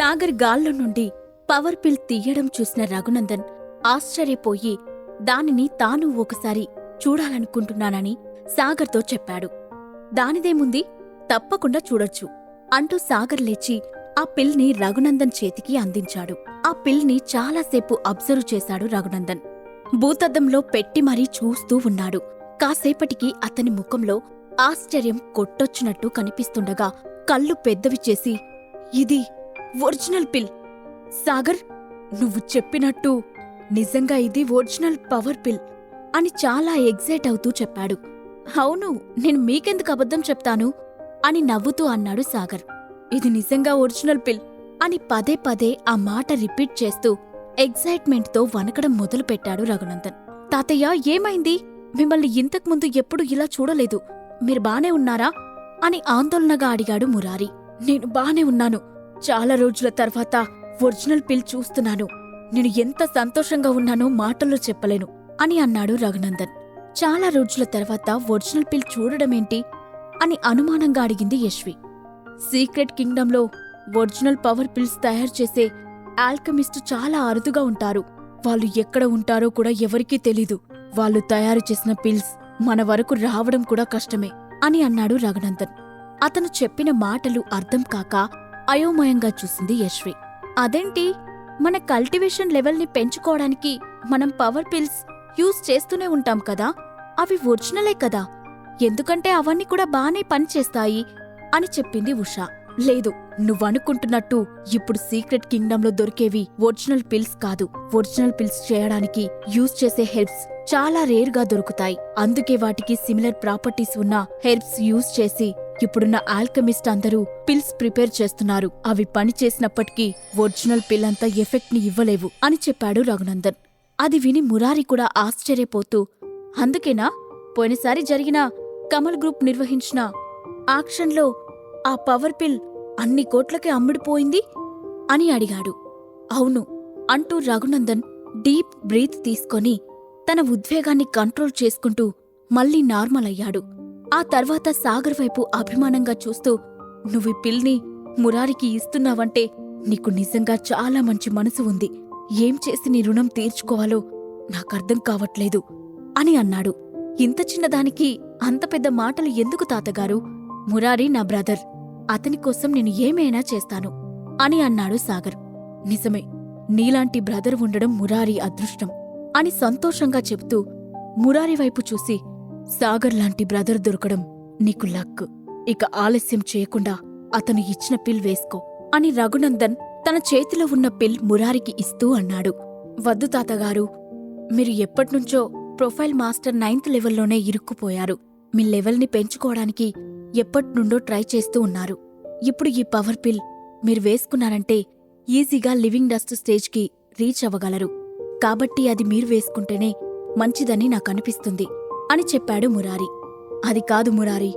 సాగర్ గాల్లో నుండి పవర్ పిల్ తీయడం చూసిన రఘునందన్ ఆశ్చర్యపోయి దానిని తాను ఒకసారి చూడాలనుకుంటున్నానని సాగర్తో చెప్పాడు. దానిదేముంది తప్పకుండా చూడొచ్చు అంటూ సాగర్ లేచి ఆ పిల్ని రఘునందన్ చేతికి అందించాడు. ఆ పిల్ని చాలాసేపు అబ్జర్వ్ చేశాడు రఘునందన్. భూతద్దంలో పెట్టి మరీ చూస్తూ ఉన్నాడు. కాసేపటికి అతని ముఖంలో ఆశ్చర్యం కొట్టొచ్చినట్టు కనిపిస్తుండగా కళ్ళు పెద్దవి చేసి ఇది ఒరిజినల్ పిల్. సాగర్ నువ్వు చెప్పినట్టు నిజంగా ఇది ఒరిజినల్ పవర్ పిల్ అని చాలా ఎగ్జైట్ అవుతూ చెప్పాడు. అవును నేను మీకెందుకు అబద్ధం చెప్తాను? అని నవ్వుతూ అన్నాడు సాగర్. ఇది నిజంగా ఒరిజినల్ పిల్ అని పదే పదే ఆ మాట రిపీట్ చేస్తూ ఎగ్జైట్మెంట్తో వనకడం మొదలుపెట్టాడు రఘునందన్. తాతయ్య ఏమైంది? మిమ్మల్ని ఇంతకుముందు ఎప్పుడు ఇలా చూడలేదు. మీరు బానే ఉన్నారా? అని ఆందోళనగా అడిగాడు మురారి. నేను బానే ఉన్నాను. చాలా రోజుల తర్వాత ఒరిజినల్ పిల్ చూస్తున్నాను. నేను ఎంత సంతోషంగా ఉన్నానో మాటల్లో చెప్పలేను అని అన్నాడు రఘునందన్. చాలా రోజుల తర్వాత ఒరిజినల్ పిల్ చూడడమేంటి? అని అనుమానంగా అడిగింది యశ్వి. సీక్రెట్ కింగ్డంలో ఒరిజినల్ పవర్ పిల్స్ తయారు చేసే ఆల్కమిస్ట్ చాలా అరుదుగా ఉంటారు. వాళ్ళు ఎక్కడ ఉంటారో కూడా ఎవరికీ తెలీదు. వాళ్ళు తయారు చేసిన పిల్స్ మన వరకు రావడం కూడా కష్టమే అని అన్నాడు రఘునందన్. అతను చెప్పిన మాటలు అర్థం కాక అయోమయంగా చూసింది యశ్వి. అదేంటి? మన కల్టివేషన్ లెవెల్ని పెంచుకోవడానికి మనం పవర్ పిల్స్ యూజ్ చేస్తూనే ఉంటాం కదా? అవి ఒరిజినలే కదా? ఎందుకంటే అవన్నీ కూడా బానే పనిచేస్తాయి అని చెప్పింది ఉషా. లేదు నువ్వనుకుంటున్నట్టు ఇప్పుడు సీక్రెట్ కింగ్డంలో దొరికేవి ఒరిజినల్ పిల్స్ కాదు. ఒరిజినల్ పిల్స్ చేయడానికి యూజ్ చేసే హెర్బ్స్ చాలా రేర్గా దొరుకుతాయి. అందుకే వాటికి సిమిలర్ ప్రాపర్టీస్ ఉన్న హెర్బ్స్ యూజ్ చేసి ఇప్పుడున్న ఆల్కమిస్ట్ అందరూ పిల్స్ ప్రిపేర్ చేస్తున్నారు. అవి పని చేసినప్పటికీ ఒరిజినల్ పిల్ అంత ఎఫెక్ట్ని ఇవ్వలేవు అని చెప్పాడు రఘునందన్. అది విని మురారి కూడా ఆశ్చర్యపోతూ అందుకేనా? పోయినసారి జరిగిన కమల్ గ్రూప్ నిర్వహించిన ఆక్షన్లో ఆ పవర్ పిల్ అన్ని కోట్లకి అమ్ముడుపోయింది? అని అడిగాడు. అవును అంటూ రఘునందన్ డీప్ బ్రీత్ తీసుకొని తన ఉద్వేగాన్ని కంట్రోల్ చేసుకుంటూ మళ్ళీ నార్మల్ అయ్యాడు. ఆ తర్వాత సాగర్ వైపు అభిమానంగా చూస్తూ నువ్వు పిల్ని మురారికి ఇస్తున్నావంటే నీకు నిజంగా చాలా మంచి మనసు ఉంది. ఏం చేసి నీ రుణం తీర్చుకోవాలో నాకర్థం కావట్లేదు అని అన్నాడు. ఇంత చిన్నదానికి అంత పెద్ద మాటలు ఎందుకు తాతగారు? మురారి నా బ్రదర్. అతని కోసం నేను ఏమైనా చేస్తాను అని అన్నాడు సాగర్. నిజమే నీలాంటి బ్రదర్ ఉండడం మురారి అదృష్టం అని సంతోషంగా చెప్తూ మురారి వైపు చూసి సాగర్ లాంటి బ్రదర్ దొరకడం నీకు లక్. ఇక ఆలస్యం చేయకుండా అతను ఇచ్చిన పిల్ వేసుకో అని రఘునందన్ తన చేతిలో ఉన్న పిల్ మురారికి ఇస్తూ అన్నాడు. వద్దు తాతగారు మీరు ఎప్పట్నుంచో ప్రొఫైల్ మాస్టర్ నైన్త్ లెవెల్లోనే ఇరుక్కుపోయారు. మీ లెవెల్ని పెంచుకోవడానికి ఎప్పట్నుండో ట్రై చేస్తూ ఉన్నారు. ఇప్పుడు ఈ పవర్ పిల్ మీరు వేసుకున్నారంటే ఈజీగా లివింగ్ డస్ట్ స్టేజ్కి రీచ్ అవ్వగలరు. కాబట్టి అది మీరు వేసుకుంటేనే మంచిదని నాకనిపిస్తుంది అని చెప్పాడు మురారి. అది కాదు మురారి.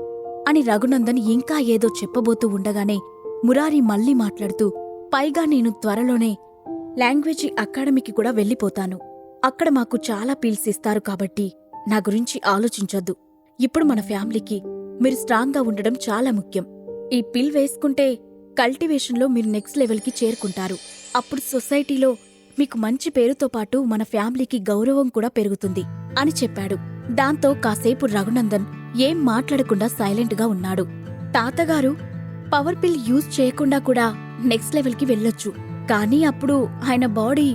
అని రఘునందన్ ఇంకా ఏదో చెప్పబోతూ ఉండగానే మురారి మళ్ళీ మాట్లాడుతూ పైగా నేను త్వరలోనే లాంగ్వేజీ అకాడమీకి కూడా వెళ్ళిపోతాను. అక్కడ మాకు చాలా పీల్స్ ఇస్తారు కాబట్టి నా గురించి ఆలోచించొద్దు. ఇప్పుడు మన ఫ్యామిలీకి మీరు స్ట్రాంగ్గా ఉండడం చాలా ముఖ్యం. ఈ పిల్ వేసుకుంటే కల్టివేషన్లో మీరు నెక్స్ట్ లెవెల్కి చేరుకుంటారు. అప్పుడు సొసైటీలో మీకు మంచి పేరుతో పాటు మన ఫ్యామిలీకి గౌరవం కూడా పెరుగుతుంది అని చెప్పాడు. దాంతో కాసేపు రఘునందన్ ఏం మాట్లాడకుండా సైలెంట్గా ఉన్నాడు. తాతగారు పవర్ పిల్ యూజ్ చేయకుండా కూడా నెక్స్ట్ లెవెల్కి వెళ్ళొచ్చు. కానీ అప్పుడు ఆయన బాడీ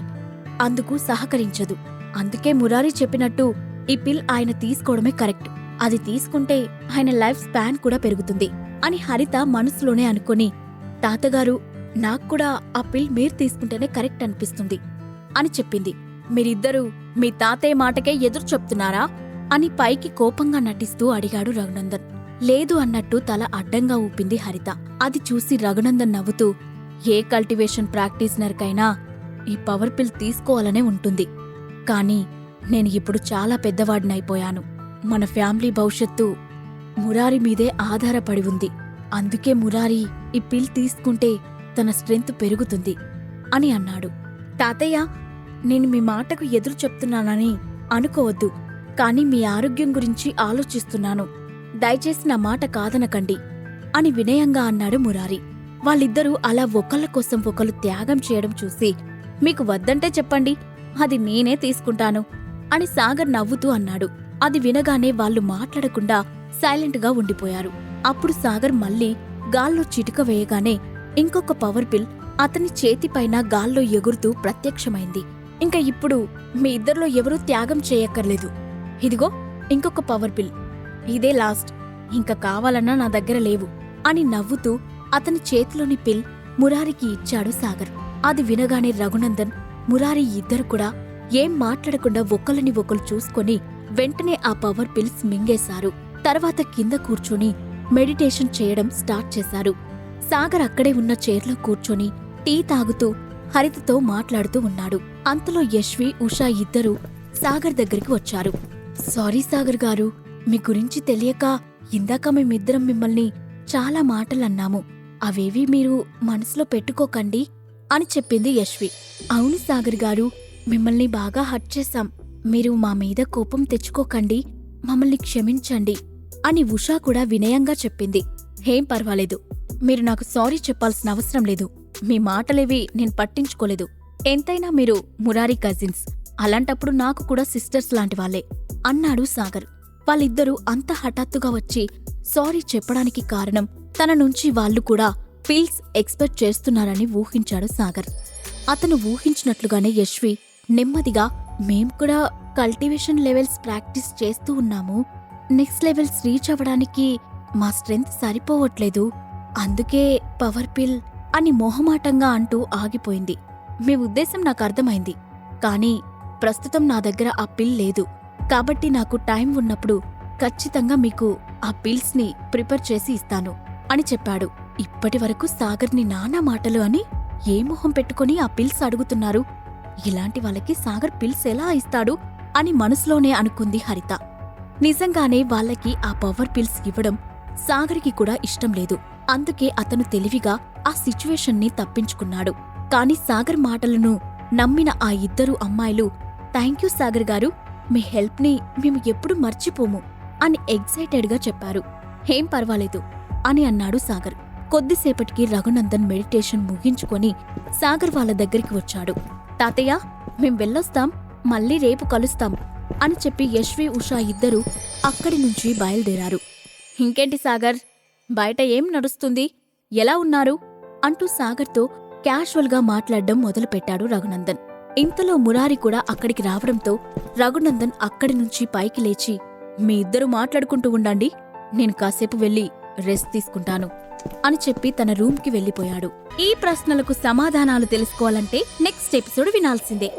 అందుకు సహకరించదు. అందుకే మురారి చెప్పినట్టు ఈ పిల్ ఆయన తీసుకోవడమే కరెక్ట్. అది తీసుకుంటే ఆయన లైఫ్ స్పాన్ కూడా పెరుగుతుంది అని హరిత మనసులోనే అనుకొని తాతగారు నాకు కూడా ఆ పిల్ మీరు తీసుకుంటేనే కరెక్ట్ అనిపిస్తుంది. అని చెప్పింది. మీరిద్దరూ మీ తాతయ్య మాటకే ఎదురు చెప్తున్నారా? అని పైకి కోపంగా నటిస్తూ అడిగాడు రఘునందన్. లేదు అన్నట్టు తల అడ్డంగా ఊపింది హరిత. అది చూసి రఘునందన్ నవ్వుతూ ఏ కల్టివేషన్ ప్రాక్టీస్నర్కైనా ఈ పవర్ పిల్ తీసుకోవాలనే ఉంటుంది. కానీ నేను ఇప్పుడు చాలా పెద్దవాడినైపోయాను. మన ఫ్యామిలీ భవిష్యత్తు మురారి మీదే ఆధారపడి ఉంది. అందుకే మురారి ఈ పిల్ తీసుకుంటే తన స్ట్రెంత్ పెరుగుతుంది అని అన్నాడు. తాతయ్య నేను మీ మాటకు ఎదురు చెప్తున్నానని అనుకోవద్దు కానీ మీ ఆరోగ్యం గురించి ఆలోచిస్తున్నాను. దయచేసి నా మాట కాదనకండి అని వినయంగా అన్నాడు మురారి. వాళ్ళిద్దరూ అలా ఒకళ్ళ కోసం ఒకళ్ళు త్యాగం చేయడం చూసి మీకు వద్దంటే చెప్పండి అది నేనే తీసుకుంటాను అని సాగర్ నవ్వుతూ అన్నాడు. అది వినగానే వాళ్ళు మాట్లాడకుండా సైలెంట్గా ఉండిపోయారు. అప్పుడు సాగర్ మళ్ళీ గాల్లో చిటిక వేయగానే ఇంకొక పవర్ బిల్ అతని చేతిపైన గాల్లో ఎగురుతూ ప్రత్యక్షమైంది. ఇంకా ఇప్పుడు మీ ఇద్దరిలో ఎవరూ త్యాగం చేయక్కర్లేదు. ఇదిగో ఇంకొక పవర్ పిల్ ఇదే లాస్ట్ ఇంకా కావాలన్నా నా దగ్గర లేవు అని నవ్వుతూ అతని చేతిలోని పిల్ మురారికి ఇచ్చాడు సాగర్. అది వినగానే రఘునందన్ మురారి ఇద్దరు కూడా ఏం మాట్లాడకుండా ఒకళ్ళని ఒకరు చూసుకొని వెంటనే ఆ పవర్ పిల్స్ మింగేశారు. తర్వాత కింద కూర్చొని మెడిటేషన్ చేయడం స్టార్ట్ చేశారు. సాగర్ అక్కడే ఉన్న చైర్లో కూర్చొని టీ తాగుతూ హరితతో మాట్లాడుతూ ఉన్నాడు. అంతలో యశ్వి ఉషా ఇద్దరూ సాగర్ దగ్గరికి వచ్చారు. సారీ సాగర్ గారు మీ గురించి తెలియక ఇందాక మేమిద్దరం మిమ్మల్ని చాలా మాటలన్నాము. అవేవి మీరు మనసులో పెట్టుకోకండి అని చెప్పింది యశ్వి. అవును సాగర్ గారు మిమ్మల్ని బాగా హట్ చేశాం. మీరు మా మీద కోపం తెచ్చుకోకండి మమ్మల్ని క్షమించండి అని ఉషా కూడా వినయంగా చెప్పింది. ఏం పర్వాలేదు. మీరు నాకు సారీ చెప్పాల్సిన అవసరం లేదు. మీ మాటలేవి నేను పట్టించుకోలేదు. ఎంతైనా మీరు మురారి కజిన్స్. అలాంటప్పుడు నాకు కూడా సిస్టర్స్ లాంటి వాళ్ళే అన్నాడు సాగర్. వాళ్ళిద్దరూ అంత హఠాత్తుగా వచ్చి సారీ చెప్పడానికి కారణం తన నుంచి వాళ్ళు కూడా ఫీల్స్ ఎక్స్పెక్ట్ చేస్తున్నారని ఊహించాడు సాగర్. అతను ఊహించినట్లుగానే యశ్వి నెమ్మదిగా మేం కూడా కల్టివేషన్ లెవెల్స్ ప్రాక్టీస్ చేస్తూ ఉన్నాము. నెక్స్ట్ లెవెల్స్ రీచ్ అవ్వడానికి మా స్ట్రెంగ్త్ సరిపోవట్లేదు. అందుకే పవర్ పిల్ అని మొహమాటంగా అంటూ ఆగిపోయింది. మీ ఉద్దేశం నాకు అర్థమైంది. కానీ ప్రస్తుతం నా దగ్గర ఆ పిల్ లేదు. కాబట్టి నాకు టైం ఉన్నప్పుడు ఖచ్చితంగా మీకు ఆ పిల్స్ని ప్రిపేర్ చేసి ఇస్తాను అని చెప్పాడు. ఇప్పటి వరకు సాగర్ని నానా మాటలు అని ఏ మొహం పెట్టుకుని ఆ పిల్స్ అడుగుతున్నారు? ఇలాంటి వాళ్ళకి సాగర్ పిల్స్ ఎలా ఇస్తాడు? అని మనసులోనే అనుకుంది హరిత. నిజంగానే వాళ్ళకి ఆ పవర్ పిల్స్ ఇవ్వడం సాగర్కి కూడా ఇష్టం లేదు. అందుకే అతను తెలివిగా ఆ సిచ్యువేషన్ని తప్పించుకున్నాడు. కాని సాగర్ మాటలను నమ్మిన ఆ ఇద్దరు అమ్మాయిలు థ్యాంక్ యూ సాగర్ గారు మీ హెల్ప్ని మేము ఎప్పుడు మర్చిపోము అని ఎగ్జైటెడ్గా చెప్పారు. ఏం పర్వాలేదు అని అన్నాడు సాగర్. కొద్దిసేపటికి రఘునందన్ మెడిటేషన్ ముగించుకొని సాగర్ వాళ్ళ దగ్గరికి వచ్చాడు. తాతయ్య మేం వెళ్ళొస్తాం మళ్ళీ రేపు కలుస్తాం అని చెప్పి యశ్వి ఉషా ఇద్దరూ అక్కడి నుంచి బయలుదేరారు. ఇంకేంటి సాగర్ బయట ఏం నడుస్తుంది? ఎలా ఉన్నారు? అంటూ సాగర్తో క్యాషువల్గా మాట్లాడడం మొదలుపెట్టాడు రఘునందన్. ఇంతలో మురారి కూడా అక్కడికి రావడంతో రఘునందన్ అక్కడి నుంచి పైకి లేచి మీ ఇద్దరు మాట్లాడుకుంటూ ఉండండి నేను కాసేపు వెళ్ళి రెస్ట్ తీసుకుంటాను అని చెప్పి తన రూమ్కి వెళ్ళిపోయాడు. ఈ ప్రశ్నలకు సమాధానాలు తెలుసుకోవాలంటే నెక్స్ట్ ఎపిసోడ్ వినాల్సిందే.